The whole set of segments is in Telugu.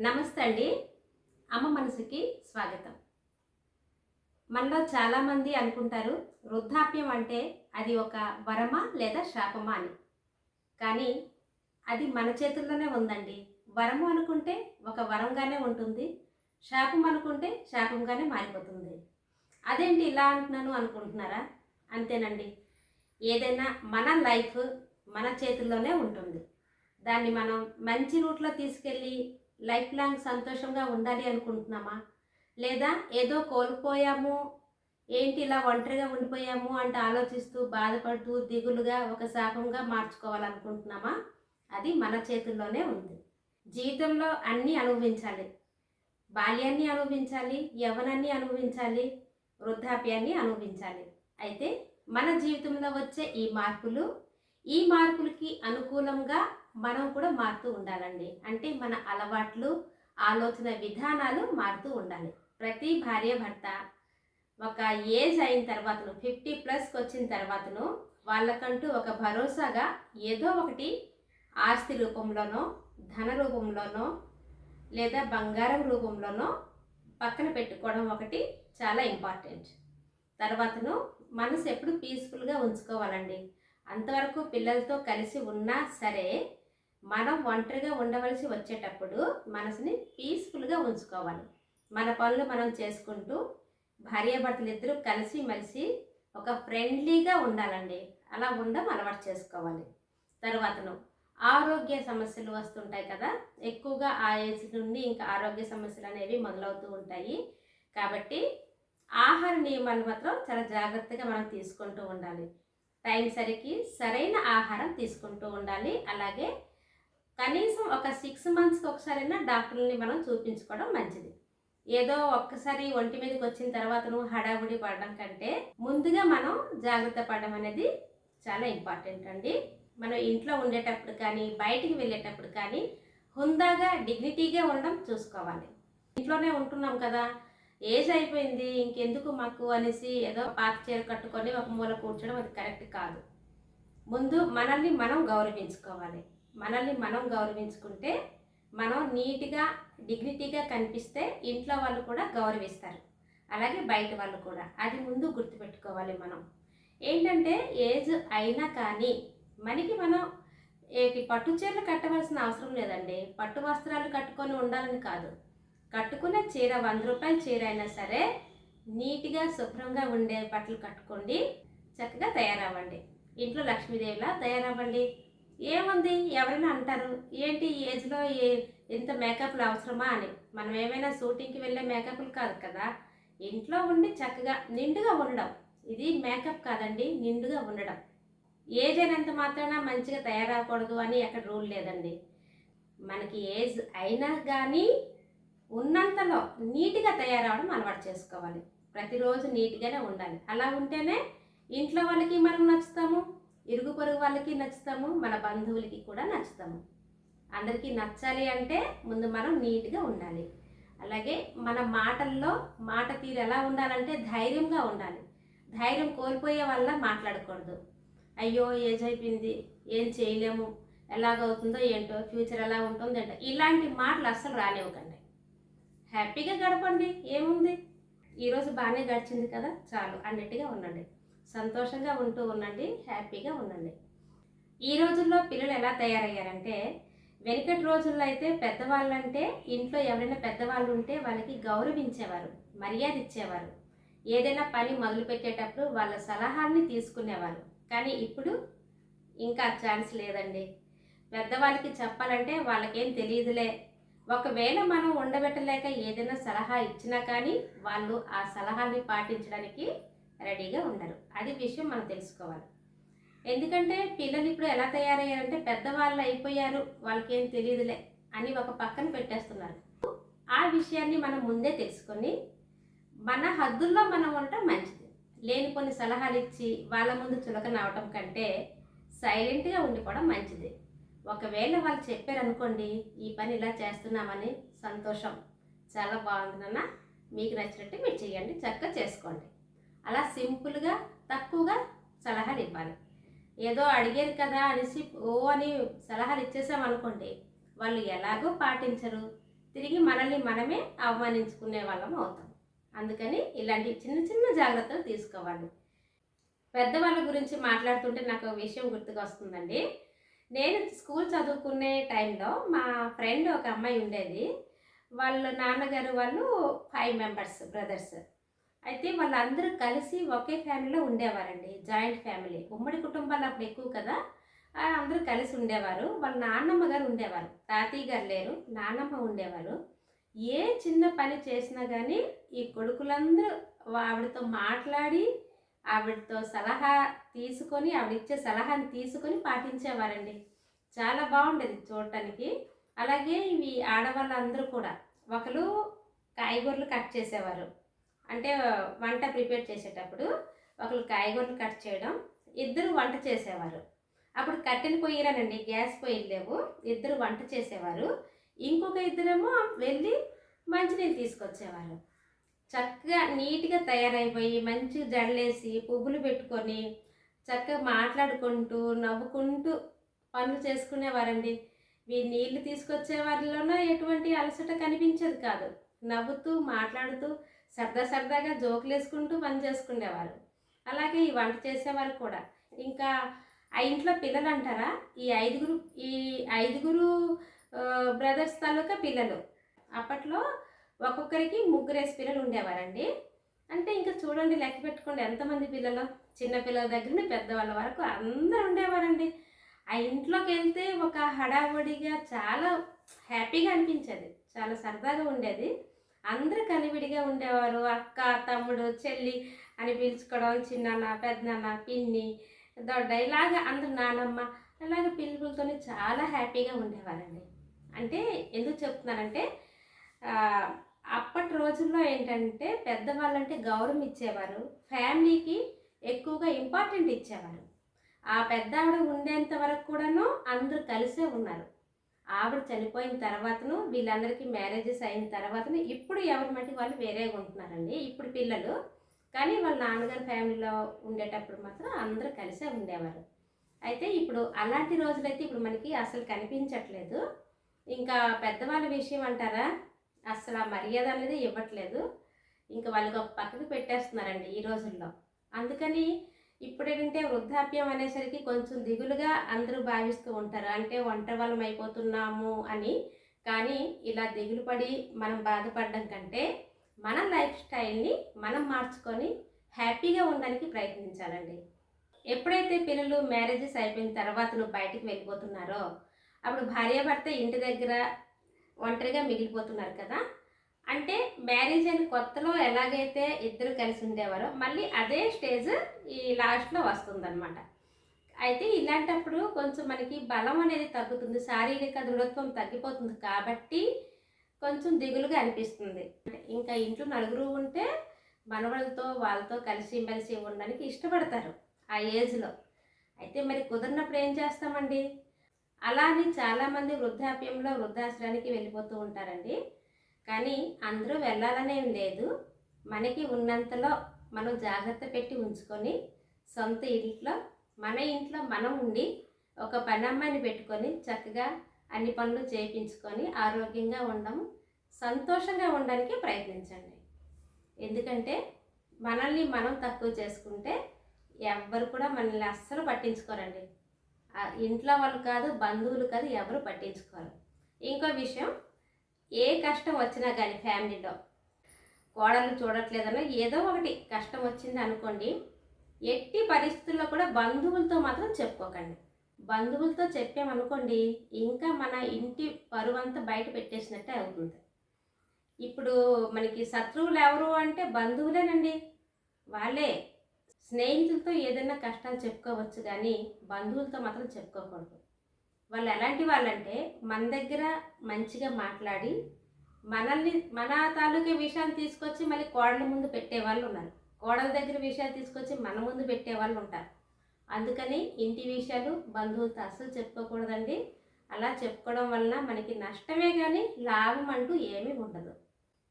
నమస్తే అండి. అమ్మ మనసుకి స్వాగతం. మనలో చాలామంది అనుకుంటారు వృద్ధాప్యం అంటే అది ఒక వరమా లేదా శాపమా అని. కానీ అది మన చేతుల్లోనే ఉందండి. వరము అనుకుంటే ఒక వరంగానే ఉంటుంది శాపం అనుకుంటే శాపంగానే మారిపోతుంది. అదేంటి ఇలా అంటున్నాను అనుకుంటున్నారా? అంతేనండి. ఏదైనా మన లైఫ్ మన చేతుల్లోనే ఉంటుంది. దాన్ని మనం మంచి రూట్లో తీసుకెళ్ళి లైఫ్ లాంగ్ సంతోషంగా ఉండాలి అనుకుంటున్నామా? లేదా ఏదో కోల్పోయాము ఏంటి ఇలా ఒంటరిగా ఉండిపోయాము అంటే ఆలోచిస్తూ బాధపడుతూ దిగులుగా ఒక శాపంగా మార్చుకోవాలనుకుంటున్నామా? అది మన చేతుల్లోనే ఉంది. జీవితంలో అన్నీ అనుభవించాలి. బాల్యాన్ని అనుభవించాలి యవనాన్ని అనుభవించాలి వృద్ధాప్యాన్ని అనుభవించాలి. అయితే మన జీవితంలో వచ్చే ఈ మార్పులు ఈ మార్పులకి అనుకూలంగా మనం కూడా మారుతూ ఉండాలండి. అంటే మన అలవాట్లు ఆలోచన విధానాలు మారుతూ ఉండాలి. ప్రతి భార్య భర్త ఒక ఏజ్ అయిన తర్వాతను ఫిఫ్టీ ప్లస్కి వచ్చిన తర్వాతను వాళ్ళకంటూ ఒక భరోసాగా ఏదో ఒకటి ఆస్తి రూపంలోనో ధన రూపంలోనో లేదా బంగారం రూపంలోనో పక్కన పెట్టుకోవడం ఒకటి చాలా ఇంపార్టెంట్. తర్వాతను మనసు ఎప్పుడు పీస్ఫుల్గా ఉంచుకోవాలండి. అంతవరకు పిల్లలతో కలిసి ఉన్నా సరే మనం ఒంటరిగా ఉండవలసి వచ్చేటప్పుడు మనసుని పీస్ఫుల్గా ఉంచుకోవాలి. మన పనులు మనం చేసుకుంటూ భార్యాభర్తలు ఇద్దరు కలిసి మెలిసి ఒక ఫ్రెండ్లీగా ఉండాలండి. అలా ఉండడం అలవాటు చేసుకోవాలి. తర్వాతను ఆరోగ్య సమస్యలు వస్తుంటాయి కదా. ఎక్కువగా ఆ ఏజ్ నుండి ఇంకా ఆరోగ్య సమస్యలు అనేవి మొదలవుతూ ఉంటాయి. కాబట్టి ఆహార నియమాలు మాత్రం చాలా జాగ్రత్తగా మనం తీసుకుంటూ ఉండాలి. టైం సరికి సరైన ఆహారం తీసుకుంటూ ఉండాలి. అలాగే కనీసం ఒక సిక్స్ మంత్స్కి ఒకసారైనా డాక్టర్ని మనం చూపించుకోవడం మంచిది. ఏదో ఒక్కసారి ఒంటి మీదకి వచ్చిన తర్వాతను హడావుడి పడడం కంటే ముందుగా మనం జాగ్రత్త పడడం అనేది చాలా ఇంపార్టెంట్ అండి. మనం ఇంట్లో ఉండేటప్పుడు కానీ బయటికి వెళ్ళేటప్పుడు కానీ హుందాగా డిగ్నిటీగా ఉండడం చూసుకోవాలి. ఇంట్లోనే ఉంటున్నాం కదా ఏజ్ అయిపోయింది ఇంకెందుకు మాకు అనేసి ఏదో పాత చీర కట్టుకొని ఒక మూల కూర్చోడం అది కరెక్ట్ కాదు. ముందు మనల్ని మనం గౌరవించుకోవాలి. మనల్ని మనం గౌరవించుకుంటే మనం నీట్గా డిగ్నిటీగా కనిపిస్తే ఇంట్లో వాళ్ళు కూడా గౌరవిస్తారు. అలాగే బయట వాళ్ళు కూడా. అది ముందు గుర్తుపెట్టుకోవాలి మనం. ఏంటంటే ఏజ్ అయినా కానీ మనకి మనం ఏంటి పట్టు చీరలు కట్టవలసిన అవసరం లేదండి. పట్టు వస్త్రాలు కట్టుకొని ఉండాలని కాదు. కట్టుకున్న చీర వంద రూపాయల చీర అయినా సరే నీట్గా శుభ్రంగా ఉండే బట్టలు కట్టుకోండి. చక్కగా తయారవ్వండి. ఇంట్లో లక్ష్మీదేవిలా తయారవ్వండి. ఏముంది? ఎవరైనా అంటారు ఏంటి ఈ ఏజ్లో ఏ ఇంత మేకప్లు అవసరమా? అని. మనం ఏమైనా షూటింగ్కి వెళ్ళే మేకప్లు కాదు కదా. ఇంట్లో ఉండి చక్కగా నిండుగా ఉండడం. ఇది మేకప్ కాదండి నిండుగా ఉండడం. ఏజ్ అయినంత మాత్రాన మంచిగా తయారవ్వకూడదు అని ఎక్కడ రూల్ లేదండి. మనకి ఏజ్ అయినా కానీ ఉన్నంతలో నీట్గా తయారవడం అలవాటు చేసుకోవాలి. ప్రతిరోజు నీట్గానే ఉండాలి. అలా ఉంటేనే ఇంట్లో వాళ్ళకి మనం నచ్చుతాము. ఇరుగు పొరుగు వాళ్ళకి నచ్చుతాము మన బంధువులకి కూడా నచ్చుతాము. అందరికీ నచ్చాలి అంటే ముందు మనం నీట్గా ఉండాలి. అలాగే మన మాటల్లో మాట తీరు ఎలా ఉండాలంటే ధైర్యంగా ఉండాలి. ధైర్యం కోల్పోయే వల్ల మాట్లాడకూడదు. అయ్యో ఏజ్ అయిపోయింది ఏం చేయలేము ఎలాగవుతుందో ఏంటో ఫ్యూచర్ ఎలా ఉంటుందో ఏంటో. ఇలాంటి మాటలు అస్సలు రానివ్వకండి. హ్యాపీగా గడపండి ఏముంది? ఈరోజు బాగానే గడిచింది కదా చాలు అన్నట్టుగా ఉండండి. సంతోషంగా ఉంటూ ఉండండి హ్యాపీగా ఉండండి. ఈ రోజుల్లో పిల్లలు ఎలా తయారయ్యారంటే వెనుకటి రోజుల్లో అయితే పెద్దవాళ్ళంటే ఇంట్లో ఎవరైనా పెద్దవాళ్ళు ఉంటే వాళ్ళకి గౌరవించేవారు మర్యాద ఇచ్చేవారు ఏదైనా పని మొదలుపెట్టేటప్పుడు వాళ్ళ సలహాన్ని తీసుకునేవారు. కానీ ఇప్పుడు ఇంకా ఛాన్స్ లేదండి. పెద్దవాళ్ళకి చెప్పాలంటే వాళ్ళకేం తెలియదులే. ఒకవేళ మనం ఉండబెట్టలేక ఏదైనా సలహా ఇచ్చినా కానీ వాళ్ళు ఆ సలహాన్ని పాటించడానికి రెడీగా ఉండరు. అది విషయం మనం తెలుసుకోవాలి. ఎందుకంటే పిల్లలు ఇప్పుడు ఎలా తయారయ్యారంటే పెద్దవాళ్ళు అయిపోయారు వాళ్ళకేం తెలియదులే అని ఒక పక్కన పెట్టేస్తున్నారు. ఆ విషయాన్ని మనం ముందే తెలుసుకొని మన హద్దుల్లో మనం ఉండటం మంచిది. లేని కొన్ని సలహాలు ఇచ్చి వాళ్ళ ముందు చులకన అవటం కంటే సైలెంట్గా ఉండిపోవడం మంచిది. ఒకవేళ వాళ్ళు చెప్పారనుకోండి ఈ పని ఇలా చేస్తున్నామని సంతోషం. చాలా బాగుంది నాన్న. మీకు నచ్చినట్టు మీరు చేయండి చక్కగా చేసుకోండి. అలా సింపుల్గా తక్కువగా సలహాలు ఇవ్వాలి. ఏదో అడిగారు కదా అనేసి ఓ అని సలహాలు ఇచ్చేసామనుకోండి వాళ్ళు ఎలాగో పాటించరు. తిరిగి మనల్ని మనమే అవమానించుకునే వాళ్ళం అవుతాం. అందుకని ఇలాంటి చిన్న చిన్న జాగ్రత్తలు తీసుకోవాలి. పెద్దవాళ్ళ గురించి మాట్లాడుతుంటే నాకు ఒక విషయం గుర్తుకు వస్తుందండి. నేను స్కూల్ చదువుకునే టైంలో మా ఫ్రెండ్ ఒక అమ్మాయి ఉండేది. వాళ్ళ నాన్నగారు వాళ్ళు ఫైవ్ మెంబర్స్ బ్రదర్స్. అయితే వాళ్ళందరూ కలిసి ఒకే ఫ్యామిలీలో ఉండేవారండి జాయింట్ ఫ్యామిలీ. ఉమ్మడి కుటుంబాలు అప్పుడు ఎక్కువ కదా అందరూ కలిసి ఉండేవారు. వాళ్ళ నాన్నమ్మ గారు ఉండేవారు. తాతయ్య గారు లేరు నాన్నమ్మ ఉండేవారు. ఏ చిన్న పని చేసినా కానీ ఈ కొడుకులందరూ ఆవిడతో మాట్లాడి ఆవిడతో సలహా తీసుకొని ఆవిడ ఇచ్చే సలహాని తీసుకొని పాటించేవారండి. చాలా బాగుండేది చూడటానికి. అలాగే ఇవి ఆడవాళ్ళందరూ కూడా ఒకరు కాయగూరలు కట్ చేసేవారు. అంటే వంట ప్రిపేర్ చేసేటప్పుడు ఒకరు కాయగూరలు కట్ చేయడం ఇద్దరు వంట చేసేవారు. అప్పుడు కట్టెల పొయ్యిరానండి గ్యాస్ పొయ్యిలు లేవు ఇద్దరు వంట చేసేవారు. ఇంకొక ఇద్దరేమో వెళ్ళి మంచినీళ్ళు తీసుకొచ్చేవారు. చక్కగా నీట్గా తయారైపోయి మంచి జడలేసి పువ్వులు పెట్టుకొని చక్కగా మాట్లాడుకుంటూ నవ్వుకుంటూ పనులు చేసుకునేవారండి. వీ నీళ్ళు తీసుకొచ్చే వారిలోనూ ఎటువంటి అలసట కనిపించేది కాదు. నవ్వుతూ మాట్లాడుతూ సరదా సరదాగా జోకులు వేసుకుంటూ పని చేసుకునేవారు. అలాగే ఈ వంట చేసేవారు కూడా. ఇంకా ఆ ఇంట్లో పిల్లలు అంటారా? ఈ ఐదుగురు ఈ ఐదుగురు బ్రదర్స్ తాలూకా పిల్లలు. అప్పట్లో ఒక్కొక్కరికి ముగ్గురేసి పిల్లలు ఉండేవారండి. అంటే ఇంకా చూడండి లెక్క పెట్టుకోండి ఎంతమంది పిల్లలు? చిన్నపిల్లల దగ్గర నుండి పెద్దవాళ్ళ వరకు అందరూ ఉండేవారండి. ఆ ఇంట్లోకి వెళ్తే ఒక హడావుడిగా చాలా హ్యాపీగా అనిపించేది. చాలా సరదాగా ఉండేది. అందరూ కలివిడిగా ఉండేవారు. అక్క తమ్ముడు చెల్లి అని పిలుచుకోవడం చిన్నాన్న పెద్దనాన్న పిన్ని దొడ్డ ఇలాగ అందరు నానమ్మ అలాగ పిల్లలతోనే చాలా హ్యాపీగా ఉండేవారండి. అంటే ఎందుకు చెప్తున్నానంటే అప్పటి రోజుల్లో ఏంటంటే పెద్దవాళ్ళంటే గౌరవం ఇచ్చేవారు. ఫ్యామిలీకి ఎక్కువగా ఇంపార్టెంట్ ఇచ్చేవారు. ఆ పెద్ద ఆవిడ ఉండేంత వరకు కూడాను అందరూ కలిసే ఉన్నారు. ఆవిడ చనిపోయిన తర్వాతను వీళ్ళందరికీ మ్యారేజెస్ అయిన తర్వాతను ఇప్పుడు ఎవరి మట్టి వాళ్ళు వేరేగా ఉంటున్నారండి. ఇప్పుడు పిల్లలు. కానీ వాళ్ళ నాన్నగారి ఫ్యామిలీలో ఉండేటప్పుడు మాత్రం అందరూ కలిసే ఉండేవారు. అయితే ఇప్పుడు అలాంటి రోజులైతే ఇప్పుడు మనకి అసలు కనిపించట్లేదు. ఇంకా పెద్దవాళ్ళ విషయం అంటారా? అసలు ఆ మర్యాద అనేది ఇవ్వట్లేదు. ఇంకా వాళ్ళకి ఒక పక్కకు పెట్టేస్తున్నారండి ఈ రోజుల్లో. అందుకని ఇప్పుడేంటంటే వృద్ధాప్యం అనేసరికి కొంచెం దిగులుగా అందరూ భావిస్తూ ఉంటారు. అంటే ఒంటరి వాళ్ళం అయిపోతున్నాము అని. కానీ ఇలా దిగులు పడి మనం బాధపడడం కంటే మన లైఫ్ స్టైల్ని మనం మార్చుకొని హ్యాపీగా ఉండడానికి ప్రయత్నించాలండి. ఎప్పుడైతే పిల్లలు మ్యారేజెస్ అయిపోయిన తర్వాత నువ్వు బయటికి వెళ్ళిపోతున్నారో అప్పుడు భార్యాభర్త ఇంటి దగ్గర ఒంటరిగా మిగిలిపోతున్నారు కదా. అంటే మ్యారేజ్ అయిన కొత్తలో ఎలాగైతే ఇద్దరు కలిసి ఉండేవారో మళ్ళీ అదే స్టేజ్ ఈ లాస్ట్లో వస్తుందన్నమాట. అయితే ఇలాంటప్పుడు కొంచెం మనకి బలం అనేది తగ్గుతుంది శారీరక దృఢత్వం తగ్గిపోతుంది కాబట్టి కొంచెం దిగులుగా అనిపిస్తుంది. ఇంకా ఇంట్లో నలుగురు ఉంటే మనవలతో వాళ్ళతో కలిసి మెలిసి ఉండడానికి ఇష్టపడతారు ఆ ఏజ్లో. అయితే మరి కుదిరినప్పుడు ఏం చేస్తామండి? అలా అని చాలామంది వృద్ధాప్యంలో వృద్ధాశ్రానికి వెళ్ళిపోతూ ఉంటారండి. కానీ అందరూ వెళ్ళాలనేం లేదు. మనకి ఉన్నంతలో మనం జాగ్రత్త పెట్టి ఉంచుకొని సొంత ఇంట్లో మన ఇంట్లో మనం ఉండి ఒక పని అమ్మాయిని పెట్టుకొని చక్కగా అన్ని పనులు చేయించుకొని ఆరోగ్యంగా ఉండడం సంతోషంగా ఉండడానికి ప్రయత్నించండి. ఎందుకంటే మనల్ని మనం తక్కువ చేసుకుంటే ఎవ్వరు కూడా మనల్ని అస్సలు పట్టించుకోరండి. ఇంట్లో వాళ్ళు కాదు బంధువులు కాదు ఎవరు పట్టించుకోరు. ఇంకో విషయం ఏ కష్టం వచ్చినా కానీ ఫ్యామిలీలో. కోడలు చూడట్లేదనో ఏదో ఒకటి కష్టం వచ్చింది అనుకోండి ఎట్టి పరిస్థితుల్లో కూడా బంధువులతో మాత్రం చెప్పుకోకండి. బంధువులతో చెప్పామనుకోండి ఇంకా మన ఇంటి పరువంతా బయట పెట్టేసినట్టే అవుతుంది. ఇప్పుడు మనకి శత్రువులు ఎవరు అంటే బంధువులేనండి. వాళ్ళే స్నేహితులతో ఏదైనా కష్టాలు చెప్పుకోవచ్చు కానీ బంధువులతో మాత్రం చెప్పుకోకూడదు. వాళ్ళు ఎలాంటి వాళ్ళంటే మన దగ్గర మంచిగా మాట్లాడి మనల్ని మన తాలూకా విషయాన్ని తీసుకొచ్చి మళ్ళీ కోడల ముందు పెట్టే వాళ్ళు ఉన్నారు. కోడల దగ్గర విషయాలు తీసుకొచ్చి మన ముందు పెట్టే వాళ్ళు ఉంటారు. అందుకని ఇంటి విషయాలు బంధువులతో అస్సలు చెప్పుకోకూడదండి. అలా చెప్పుకోవడం వలన మనకి నష్టమే కానీ లాభం అంటూ ఏమీ ఉండదు.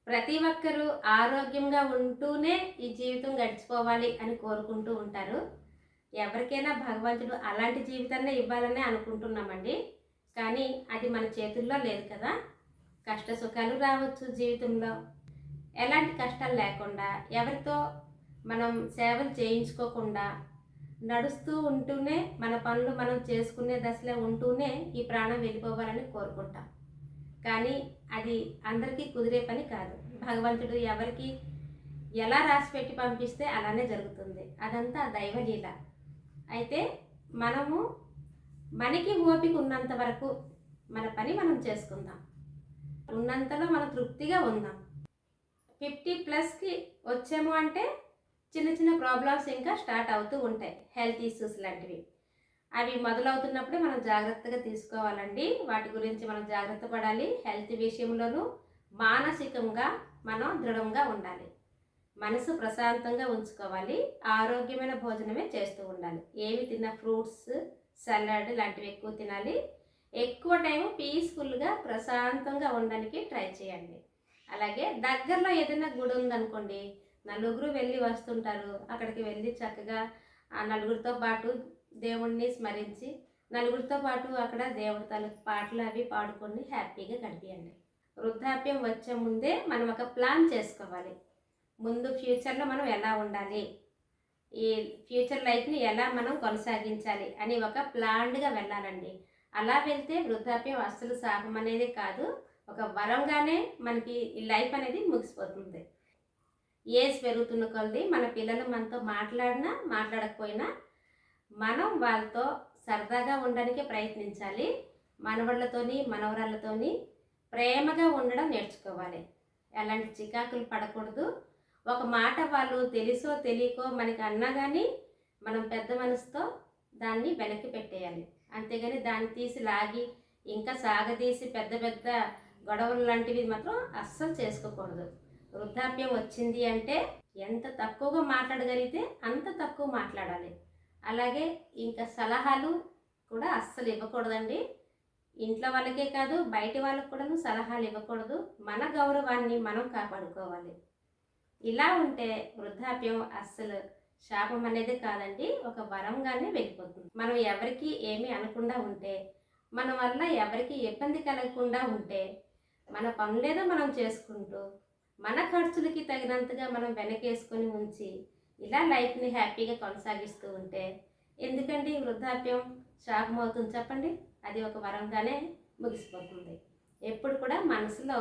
ప్రతి ఒక్కరూ ఆరోగ్యంగా ఉంటూనే ఈ జీవితం గడిచిపోవాలి అని కోరుకుంటూ ఉంటారు. ఎవరికైనా భగవంతుడు అలాంటి జీవితాన్ని ఇవ్వాలనే అనుకుంటున్నామండి. కానీ అది మన చేతుల్లో లేదు కదా. కష్ట సుఖాలు రావచ్చు జీవితంలో. ఎలాంటి కష్టాలు లేకుండా ఎవరితో మనం సేవలు చేయించుకోకుండా నడుస్తూ ఉంటూనే మన పనులు మనం చేసుకునే దశలో ఉంటూనే ఈ ప్రాణం వెళ్ళిపోవాలని కోరుకుంటాం. కానీ అది అందరికీ కుదిరే పని కాదు. భగవంతుడు ఎవరికి ఎలా రాసి పెట్టి పంపిస్తే అలానే జరుగుతుంది. అదంతా దైవలీల. అయితే మనము మనకి ఓపిక ఉన్నంత వరకు మన పని మనం చేసుకుందాం. ఉన్నంతలో మనం తృప్తిగా ఉందాం. ఫిఫ్టీ ప్లస్కి వచ్చాము అంటే చిన్న చిన్న ప్రాబ్లమ్స్ ఇంకా స్టార్ట్ అవుతూ ఉంటాయి. హెల్త్ ఇష్యూస్ లాంటివి. అవి మొదలవుతున్నప్పుడే మనం జాగ్రత్తగా తీసుకోవాలండి. వాటి గురించి మనం జాగ్రత్త పడాలి. హెల్త్ విషయంలోనూ మానసికంగా మనం దృఢంగా ఉండాలి. మనసు ప్రశాంతంగా ఉంచుకోవాలి ఆరోగ్యమైన భోజనమే చేస్తూ ఉండాలి. ఏవి తిన్న ఫ్రూట్స్ సలాడ్ లాంటివి ఎక్కువ తినాలి. ఎక్కువ టైం పీస్ఫుల్గా ప్రశాంతంగా ఉండడానికి ట్రై చేయండి. అలాగే దగ్గరలో ఏదైనా గుడి ఉందనుకోండి నలుగురు వెళ్ళి వస్తుంటారు. అక్కడికి వెళ్ళి చక్కగా ఆ నలుగురితో పాటు దేవుణ్ణి స్మరించి నలుగురితో పాటు అక్కడ దేవతల పాటలు అవి పాడుకొని హ్యాపీగా గడిపియండి. వృద్ధాప్యం వచ్చే ముందే మనం ఒక ప్లాన్ చేసుకోవాలి. ముందు ఫ్యూచర్లో మనం ఎలా ఉండాలి? ఈ ఫ్యూచర్ లైఫ్ని ఎలా మనం కొనసాగించాలి అని ఒక ప్లాన్డ్గా వెళ్ళాలండి. అలా వెళ్తే వృద్ధాప్యం అస్సలు శాపం అనేది కాదు ఒక వరంగానే మనకి ఈ లైఫ్ అనేది ముగిసిపోతుంది. ఏజ్ పెరుగుతున్న కొలది మన పిల్లలు మనతో మాట్లాడినా మాట్లాడకపోయినా మనం వాళ్ళతో సరదాగా ఉండడానికి ప్రయత్నించాలి. మనవళ్ళతోని మనవరాళ్ళతోని ప్రేమగా ఉండడం నేర్చుకోవాలి. ఎలాంటి చికాకులు పడకూడదు. ఒక మాట వాళ్ళు తెలుసో తెలియకో మనకి అన్నా కానీ మనం పెద్ద మనసుతో దాన్ని వెనక్కి పెట్టేయాలి. అంతేగాని దాన్ని తీసి లాగి ఇంకా సాగదీసి పెద్ద పెద్ద గొడవలు లాంటివి మాత్రం అస్సలు చేసుకోకూడదు. వృద్ధాప్యం వచ్చింది అంటే ఎంత తక్కువగా మాట్లాడగలిగితే అంత తక్కువ మాట్లాడాలి. అలాగే ఇంకా సలహాలు కూడా అస్సలు ఇవ్వకూడదండి. ఇంట్లో వాళ్ళకే కాదు బయట వాళ్ళకు కూడా సలహాలు ఇవ్వకూడదు. మన గౌరవాన్ని మనం కాపాడుకోవాలి. ఇలా ఉంటే వృద్ధాప్యం అస్సలు శాపం అనేది కాదండి ఒక వరంగానే వెళ్ళిపోతుంది. మనం ఎవరికి ఏమీ అనకుండా ఉంటే మన వల్ల ఎవరికి ఇబ్బంది కలగకుండా ఉంటే మన పనులేదో మనం చేసుకుంటూ మన ఖర్చులకి తగినంతగా మనం వెనకేసుకొని ఉంచి ఇలా లైఫ్ని హ్యాపీగా కొనసాగిస్తూ ఉంటే ఎందుకండి వృద్ధాప్యం శాపం అవుతుంది చెప్పండి? అది ఒక వరంగానే ముగిసిపోతుంది. ఎప్పుడు కూడా మనసులో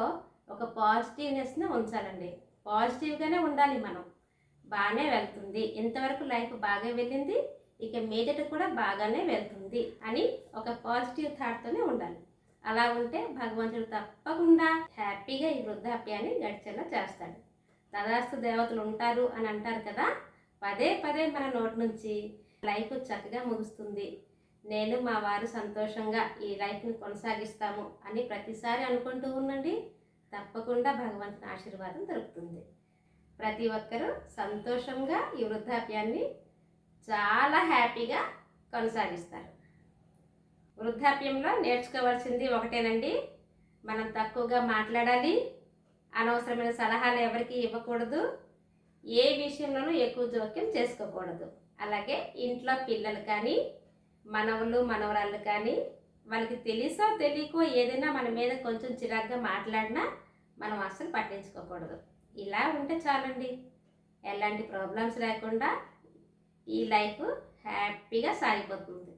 ఒక పాజిటివ్నెస్ని ఉంచాలండి. పాజిటివ్గానే ఉండాలి మనం. బాగానే వెళ్తుంది. ఇంతవరకు లైఫ్ బాగా వెళ్ళింది. ఇక మీదట కూడా బాగానే వెళ్తుంది అని ఒక పాజిటివ్ థాట్తోనే ఉండాలి. అలా ఉంటే భగవంతుడు తప్పకుండా హ్యాపీగా ఈ వృద్ధాప్యాన్ని గడిచేలా చేస్తాడు. తదాస్తు దేవతలు ఉంటారు అని అంటారు కదా పదే పదే మన నోటి నుంచి లైఫ్ చక్కగా ముగుస్తుంది. నేను మా వారు సంతోషంగా ఈ లైఫ్ని కొనసాగిస్తాము అని ప్రతిసారి అనుకుంటూ ఉండండి. తప్పకుండా భగవంతుని ఆశీర్వాదం దొరుకుతుంది. ప్రతి ఒక్కరూ సంతోషంగా ఈ వృద్ధాప్యాన్ని చాలా హ్యాపీగా కొనసాగిస్తారు. వృద్ధాప్యంలో నేర్చుకోవాల్సింది ఒకటేనండి మనం తక్కువగా మాట్లాడాలి అనవసరమైన సలహాలు ఎవరికి ఇవ్వకూడదు ఏ విషయంలోనూ ఎక్కువ జోక్యం చేసుకోకూడదు. అలాగే ఇంట్లో పిల్లలు కానీ మనవలు మనవరాళ్ళు కానీ వాళ్ళకి తెలుసో తెలియకో ఏదైనా మన మీద కొంచెం చిరాగ్గా మాట్లాడినా మనం అస్సలు పట్టించుకోకూడదు. ఇలా ఉంటే చాలండి. ఎలాంటి ప్రాబ్లమ్స్ లేకుండా ఈ లైఫ్ హ్యాపీగా సాగిపోతుంది.